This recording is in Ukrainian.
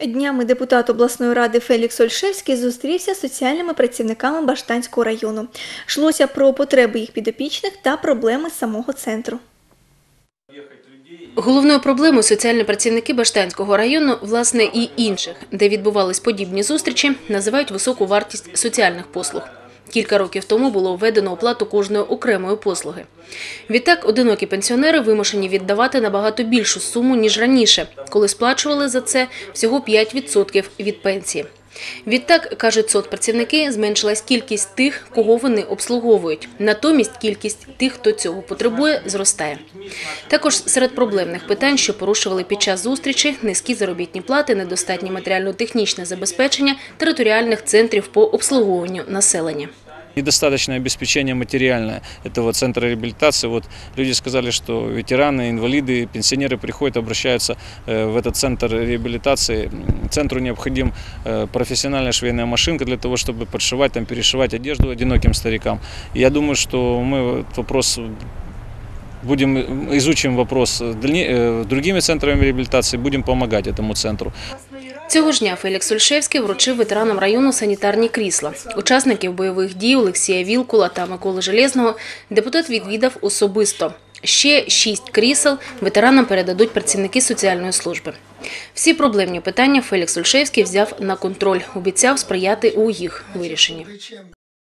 Днями депутат обласної ради Фелікс Ольшевський зустрівся з соціальними працівниками Баштанського району. Йшлося про потреби їх підопічних та проблеми самого центру. Головною проблемою соціальні працівники Баштанського району, власне, і інших, де відбувались подібні зустрічі, називають високу вартість соціальних послуг. Кілька років тому було введено оплату кожної окремої послуги. Відтак, одинокі пенсіонери вимушені віддавати набагато більшу суму, ніж раніше, коли сплачували за це всього 5% від пенсії. Відтак, кажуть соцпрацівники, зменшилась кількість тих, кого вони обслуговують. Натомість кількість тих, хто цього потребує, зростає. Також серед проблемних питань, що порушували під час зустрічі, низькі заробітні плати, недостатнє матеріально-технічне забезпечення територіальних центрів по обслуговуванню населення. Недостаточное обеспечение материальное этого центра реабилитации. Вот люди сказали, что ветераны, инвалиды, пенсионеры приходят, обращаются э, в этот центр реабилитации. Центру необходим э, профессиональная швейная машинка для того, чтобы подшивать, там, перешивать одежду одиноким старикам. Я думаю, что мы этот вопрос будем э, изучим вопрос другими центрами реабилитации, будем помогать этому центру. Цього ж дня Фелікс Ольшевський вручив ветеранам району санітарні крісла. Учасників бойових дій Олексія Вілкула та Миколи Железного депутат відвідав особисто. Ще шість крісел ветеранам передадуть працівники соціальної служби. Всі проблемні питання Фелікс Ольшевський взяв на контроль, обіцяв сприяти у їх вирішенні.